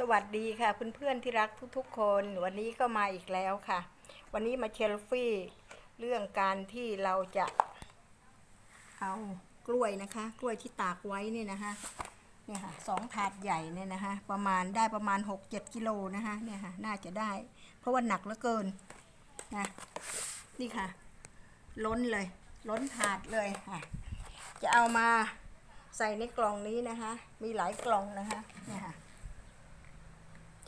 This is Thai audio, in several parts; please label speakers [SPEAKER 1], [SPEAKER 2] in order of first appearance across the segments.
[SPEAKER 1] สวัสดีค่ะเพื่อนๆที่รักทุกๆ คน วันนี้ก็มาอีกแล้วค่ะ วันนี้มาเชลฟี่เรื่องการที่เราจะเอากล้วยนะคะ กล้วยที่ตากไว้เนี่ยนะคะเนี่ยค่ะสองถาดใหญ่เนี่ยนะคะ ประมาณได้ประมาณ 6-7กิโลนะคะเนี่ยค่ะน่าจะได้ เพราะว่าหนักเหลือเกินนะนี่ค่ะ ล้นเลย ล้นถาดเลยค่ะ จะเอามาใส่ในกล่องนี้นะคะ มีหลายกล่องนะคะเนี่ยค่ะ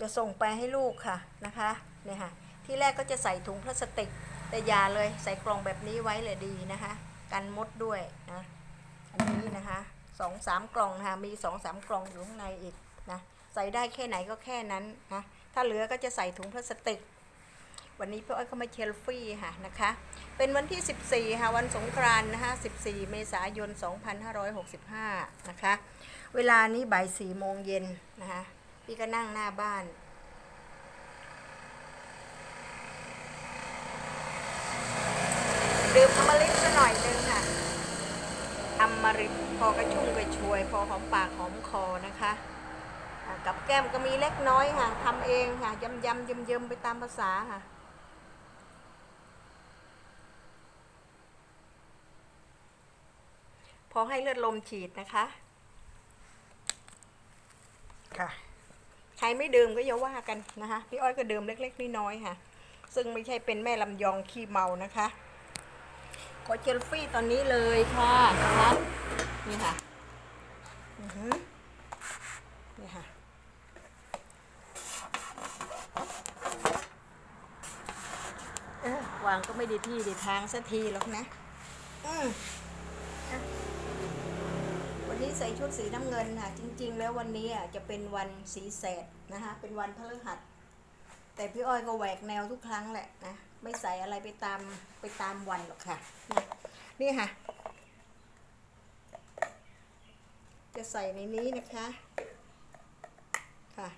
[SPEAKER 1] จะส่งไปให้ลูกค่ะนะคะเนี่ยค่ะที่แรกก็จะใส่ถุงพลาสติก แต่อยาเลยใส่กล่องแบบนี้ไว้เลยดีนะคะ กันมดด้วยนะอันนี้นะคะสองสามกล่องนะคะมีสองสามกล่องอยู่ข้างในอีกนะใส่ได้แค่ไหนก็แค่นั้นนะถ้าเหลือก็จะใส่ถุงพลาสติก วันนี้พี่อ้อยก็มาเชลฟี่ค่ะนะคะ เป็นวันที่ 14 ค่ะวันสงกรานต์นะคะ14 เมษายน 2565 นะคะ เวลานี้บ่าย4โมงเย็นนะคะ พี่ก็นั่งหน้าบ้านดื่มอมฤตสักหน่อยนึงค่ะอมฤตพอกระชุ่มกระชวย พอหอมปากหอมคอนะคะกับแก้มก็มีเล็กน้อยค่ะทำเองค่ะยำยำยิมเยิมๆไปตามภาษาค่ะพอให้เลือดลมฉีดนะคะ ค่ะ รไม่ดื่มก็อย่าว่ากันนะคะพี่อ้อยก็ดื่มเล็กๆน้อยๆค่ะ ซึ่งไม่ใช่เป็นแม่ลำยองขี้เมานะคะขอเจลฟี่ตอนนี้เลยค่ะนะคะนี่ค่ะนี่ค่ะวางก็ไม่ได้ที่ด้ทางสักทีหรอกนะ อืม ใส่ชุดสีน้ำเงินค่ะจริง ๆ แล้ววันนี้อะจะเป็นวันสีแสดนะคะเป็นวันพฤหัส แต่พี่อ้อยก็แหวกแนวทุกครั้งแหละนะไม่ใส่อะไรไปตามไปตามวันหรอกค่ะนะนี่ค่ะ จะใส่ในนี้นะคะค่ะ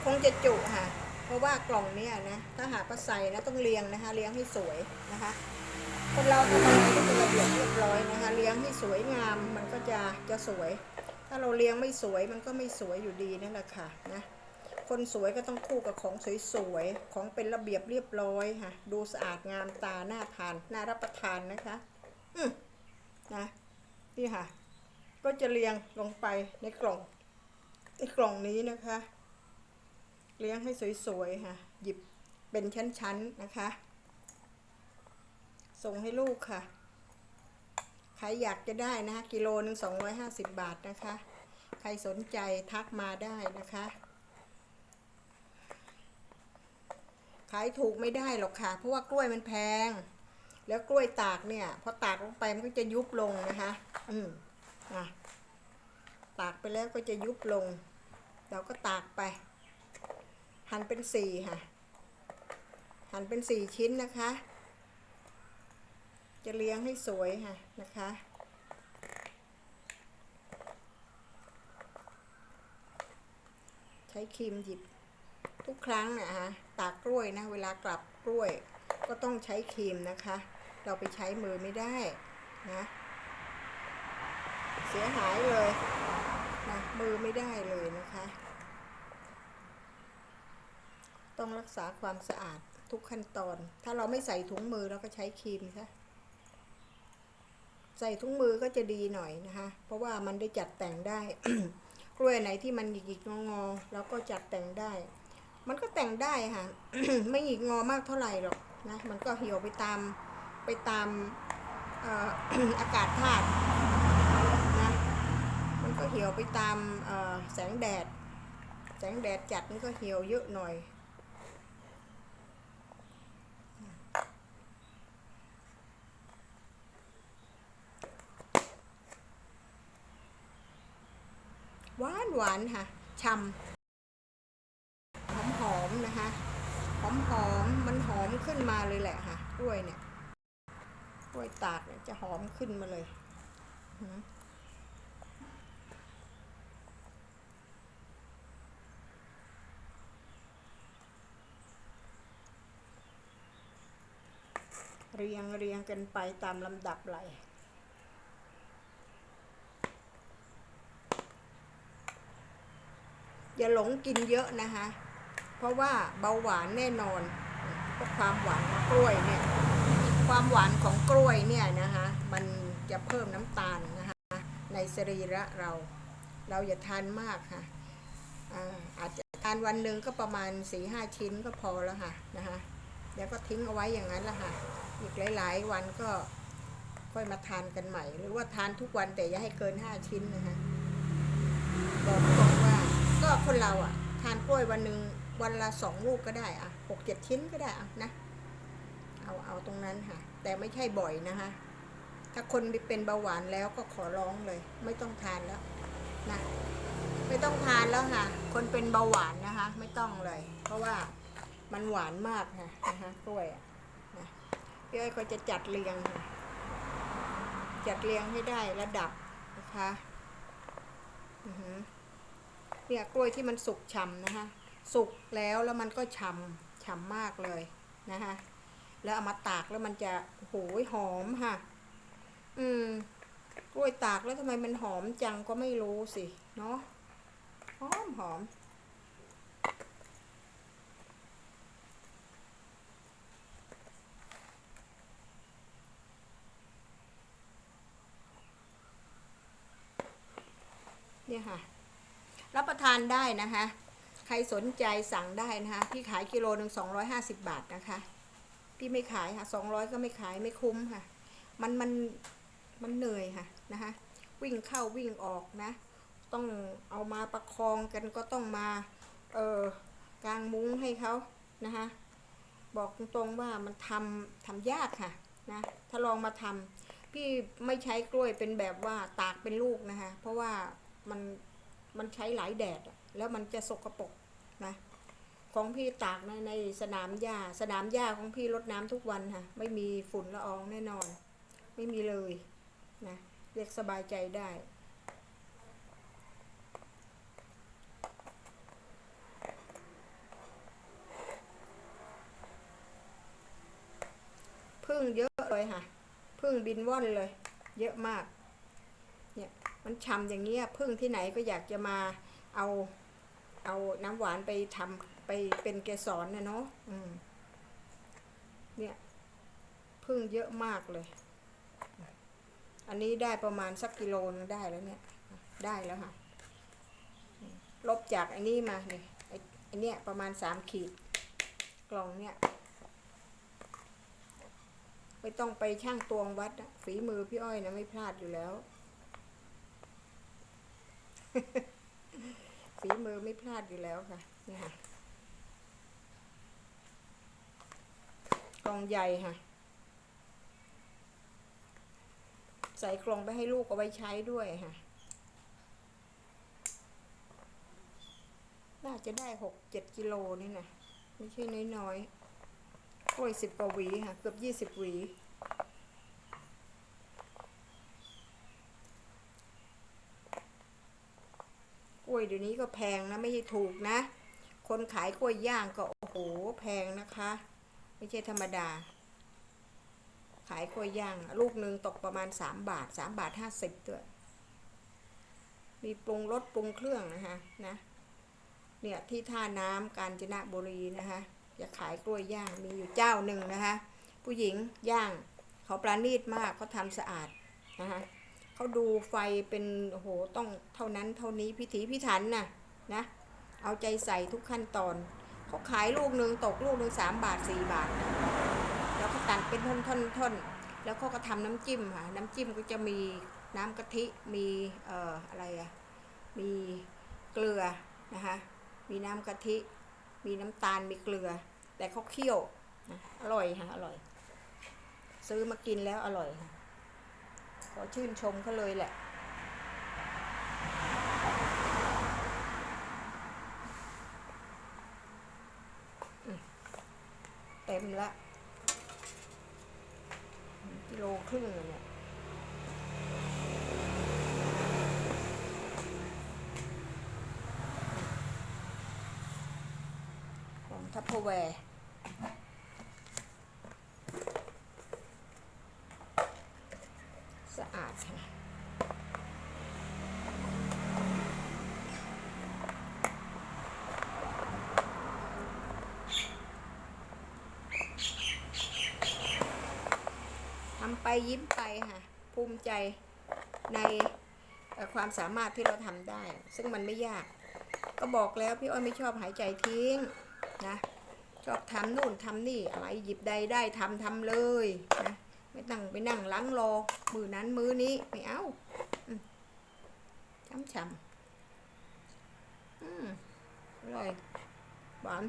[SPEAKER 1] ค งจะจุค่ะ เพราะว่ากล่องเนี้ยนะ ถ้าหากว่าใส่นะต้องเรียงนะคะเลี้ยงให้สวยนะคะ คนเราทำอะไรก็เป็นระเบียบเรียบร้อยนะคะเลี้ยงให้สวยงาม มันก็จะจะสวย ถ้าเราเลี้ยงไม่สวยมันก็ไม่สวยอยู่ดีนั่นแหละค่ะนะ คนสวยก็ต้องคู่กับของสวยๆ ของเป็นระเบียบเรียบร้อยค่ะ ดูสะอาดงามตา น่าทาน น่ารับประทานนะคะ อืมนะนี่ค่ะ ก็จะเรียงลงไปในกล่องในกล่องนี้นะคะ เลี้ยงให้สวยๆค่ะ หยิบเป็นชั้นๆนะคะ ส่งให้ลูกค่ะ ใครอยากจะได้นะคะกิโลหนึ่งสองร้อยห้าสิบบาทนะคะ ใครสนใจทักมาได้นะคะ ขายถูกไม่ได้หรอกค่ะ เพราะว่ากล้วยมันแพง แล้วกล้วยตากเนี่ยพอตากลงไปมันก็จะยุบลงนะคะ อืมอะตากไปแล้วก็จะยุบลง เราก็ตากไป หั่นเป็นสี่ค่ะ หั่นเป็นสี่ชิ้นนะคะ จะเลี้ยงให้สวยค่ะนะคะใช้ครีมหยิบทุกครั้งนะฮะตากกล้วยนะ เวลากลับกล้วย ก็ต้องใช้ครีมนะคะ เราไปใช้มือไม่ได้นะ เสียหายเลยนะมือไม่ได้เลยนะคะ ต้องรักษาความสะอาดทุกขั้นตอน ถ้าเราไม่ใส่ถุงมือเราก็ใช้ครีมซะใส่ถุงมือก็จะดีหน่อยนะคะ เพราะว่ามันได้จัดแต่งได้ กล้วยไหนที่มันหยิกๆงอๆเราก็จัดแต่งได้ มันก็แต่งได้ค่ะ ไม่หยิกงอมากเท่าไหร่หรอกนะ มันก็เหี่ยวไปตามไปตามอากาศธาตุนะ มันก็เหี่ยวไปตามแสงแดด แสงแดดจัดมันก็เหี่ยวเยอะหน่อย หวานหวานค่ะชำ่ำหอมหอมนะคะหอมหอมมันหอมขึ้นมาเลยแหละค่ะกล้วยเนี่ยกล้วยตากเนี่ยจะหอมขึ้นมาเลยเรียงเรียงกันไปตามลำดับไหล อย่าหลงกินเยอะนะคะ เพราะว่าเบาหวานแน่นอนเพราะความหวานของกล้วยเนี่ย ความหวานของกล้วยเนี่ยนะคะมันจะเพิ่มน้ำตาลนะคะในสรีระเรา เราอย่าทานมากค่ะอาจจะทานวันหนึ่งก็ประมาณ4ีห้าชิ้นก็พอแล้วค่ะนะคะแล้วก็ทิ้งเอาไว้อย่างนั้นละค่ะ อีกหลาย ๆ วันก็ค่อยมาทานกันใหม่ หรือว่าทานทุกวันแต่อย่าให้เกิน5ชิ้นนะคะบอกตรงว่าก็ คนเราอะ ทานกล้วยวันหนึ่งวันละสองลูกก็ได้อะหกเจ็ดชิ้นก็ได้อะนะ เอาเอาตรงนั้นค่ะ แต่ไม่ใช่บ่อยนะคะ ถ้าคนเป็นเบาหวานแล้วก็ขอร้องเลย ไม่ต้องทานแล้วนะไม่ต้องทานแล้วค่ะ คนเป็นเบาหวานนะคะ ไม่ต้องเลย เพราะว่ามันหวานมากค่ะนะคะกล้วยอะนะพี่อ้อยก็จะจัดเรียงค่ะจัดเรียงให้ได้ระดับนะคะ อือหือ เนี่ยกล้วยที่มันสุกฉ่ำนะคะสุกแล้วแล้วมันก็ฉ่ำฉ่ำมากเลยนะคะแล้วเอามาตากแล้วมันจะโหยหอมค่ะ อืมกล้วยตากแล้วทำไมมันหอมจังก็ไม่รู้สิเนาะหอมหอมเนี่ยค่ะ รับประทานได้นะคะ ใครสนใจสั่งได้นะคะพี่ขายกิโลหนึ่งสองร้อยห้าสิบบาทนะคะ พี่ไม่ขายค่ะสองร้อยก็ไม่ขายไม่คุ้มค่ะ มันมันมันเหนื่อยค่ะนะคะ วิ่งเข้าวิ่งออกนะ ต้องเอามาประคองกันก็ต้องมา เออกางมุ้งให้เขานะคะบอกตรงๆว่ามันทำทำยากค่ะนะถ้าลองมาทำพี่ไม่ใช้กล้วยเป็นแบบว่าตากเป็นลูกนะคะ เพราะว่ามัน มันใช้หลายแดดแล้วมันจะสกปรกนะของพี่ตากในในสนามหญ้าสนามหญ้าของพี่รดน้ำทุกวันค่ะไม่มีฝุ่นละอองแน่นอน ไม่มีเลยนะเรียกสบายใจได้พึ่งเยอะเลยค่ะพึ่งบินว่อนเลย เยอะมาก มันฉ่ำอย่างเงี้ยพึ่งที่ไหนก็อยากจะมาเอาเอาน้ำหวานไปทำไปเป็นเกสรนะเนาะเนี่ยพึ่งเยอะมากเลย อันนี้ได้ประมาณสักกิโลนึงได้แล้วเนี่ย ได้แล้วค่ะ ลบจากอันนี้มาเนี่ยไอ้ไอันเนี้ยประมาณสามขีด กล่องเนี่ยไม่ต้องไปช่างตวงวัด ฝีมือพี่อ้อยนะไม่พลาดอยู่แล้ว ฝีมือไม่พลาดอยู่แล้วค่ะ นี่ค่ะ กล่องใหญ่ค่ะ ใส่กล่องไปให้ลูกเอาไว้ใช้ด้วยค่ะ น่าจะได้หกเจ็ดกิโลนี่นะ ไม่ใช่น้อยๆกล้วยสิบกว่าหวีค่ะ เกือบยี่สิบหวี วยเดี๋ยวนี้ก็แพงนะไม่ใช่ถูกนะ คนขายกล้วยย่างก็โอ้โหแพงนะคะ ไม่ใช่ธรรมดา ขายกล้วยย่าง ลูกหนึ่งตกประมาณสามบาทสามบาทห้าสิบด้วยมีปรุงรสปรุงเครื่องนะคะนะเนี่ยที่ท่าน้ำกาญจนบุรีนะคะจะขายกล้วยย่างมีอยู่เจ้าหนึ่งนะคะ ผู้หญิงย่างเขาประณีตมากเขาทำสะอาดนะคะ เขาดูไฟเป็นโอ้โหต้องเท่านั้นเท่านี้พิถีพิถันนะนะ เอาใจใส่ทุกขั้นตอน เขาขายลูกหนึ่งตกลูกหนึ่งสามบาทสี่บาท แล้วก็ตัดเป็นท่อนท่อนท่อนแล้วเขาก็ทำน้ำจิ้มค่ะน้ำจิ้มก็จะมีน้ำกะทิมีเอ่ออะไรอะมีเกลือนะคะมีน้ำกะทิ มีน้ำตาลมีเกลือ แต่เขาเคี่ยวอร่อยค่ะอร่อย ซื้อมากินแล้วอร่อยค่ะ ขอชื่นชมเขาเลยแหละ เต็มละกิโลครึ่งเนี่ยของทัพเปอร์แวร์ ยิ้มไปค่ะ ภูมิใจในความสามารถที่เราทำได้ ซึ่งมันไม่ยาก ก็บอกแล้วพี่อ้อยไม่ชอบหายใจทิ้งนะชอบทำนู่นทำนี่อะไรหยิบใดได้ทำทำเลยนะไม่ตั้งไปนั่งล้างรอมือนั้นมือนี้ไม่เอาช้ำช้ำอืมอร่อยหวาน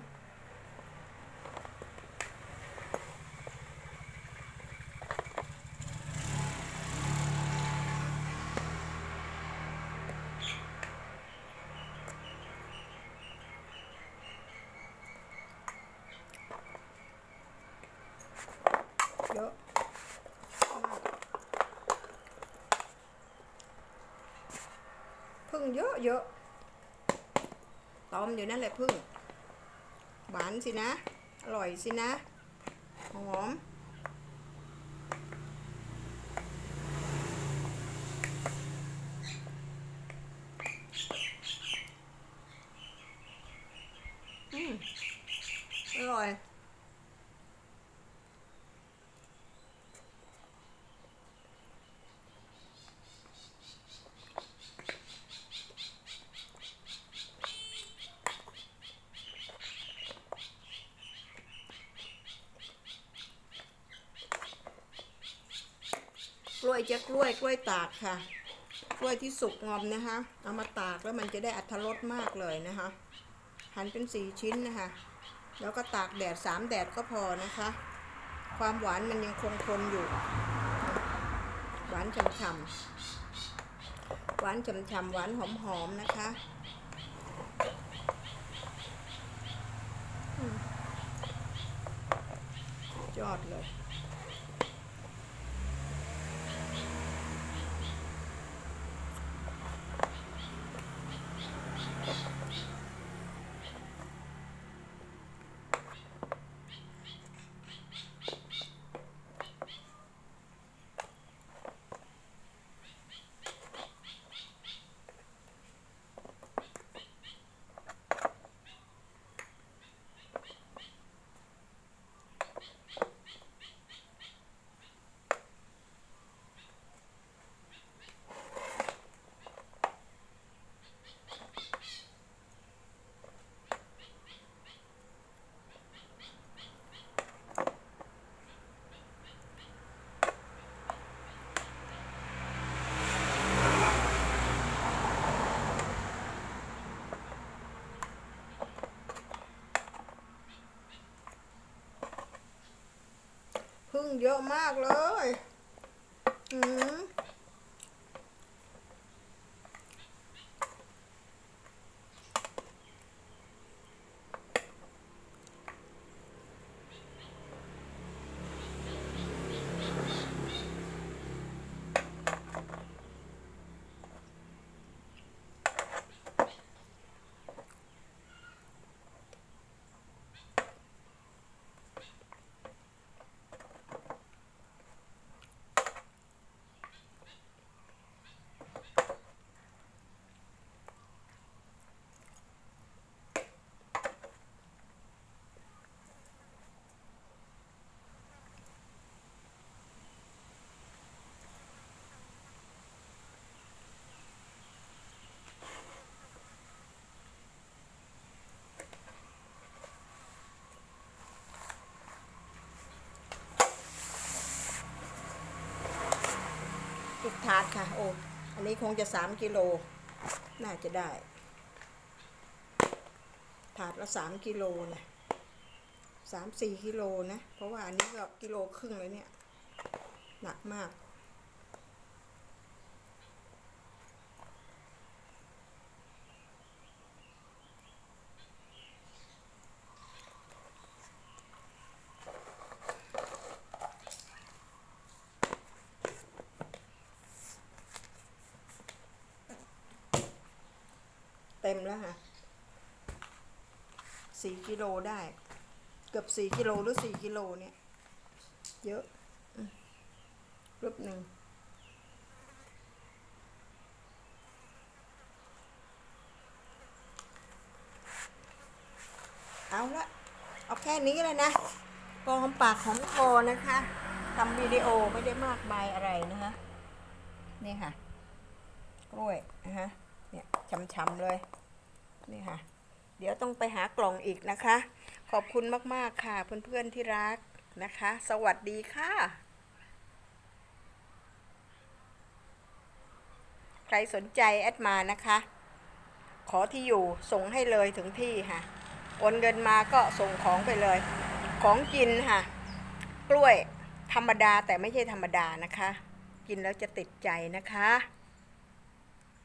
[SPEAKER 1] เยอะมากพึ่ง เยอะเยอะตอมอยู่นั่นแหละพึ่ง หวานสินะ อร่อยสินะ หอม อืม อร่อย กล้วยจะกล้วยกล้วยตากค่ะ กล้วยที่สุกงอมนะคะ เอามาตากแล้วมันจะได้อัตรสมากเลยนะคะ หั่นเป็นสี่ชิ้นนะคะ แล้วก็ตากแดดสามแดดก็พอนะคะ ความหวานมันยังคงทนอยู่ หวานฉ่ำๆหวานฉ่ำๆหวานหอมๆนะคะยอดเลย พึ่ งเยอะมากเลย อืมอีกถาดค่ะ โอ้อันนี้คงจะสามกิโล น่าจะได้ ถาดละสามกิโลนะสามสี่กิโลนะ เพราะว่าอันนี้ก็กิโลครึ่งเลยเนี่ย หนักมาก เต็มแล้วค่ะสี่กิโลได้ เกือบสี่กิโลหรือสี่กิโลเนี่ย เยอะรูปหนึ่งเอาละเอาแค่นี้เลยนะกอหอมปากหอมคอนะคะทำวิดีโอไม่ได้มากมายอะไรนะคะนี่ค่ะ กล้วยนะฮะ เนี่ยช้ำๆเลย นี่ค่ะ เดี๋ยวต้องไปหากล่องอีกนะคะ ขอบคุณมากๆค่ะ เพื่อนๆที่รักนะคะ สวัสดีค่ะ ใครสนใจแอดมานะคะ ขอที่อยู่ส่งให้เลยถึงที่ค่ะ โอนเงินมาก็ส่งของไปเลย ของกินค่ะ กล้วยธรรมดาแต่ไม่ใช่ธรรมดานะคะ กินแล้วจะติดใจนะคะ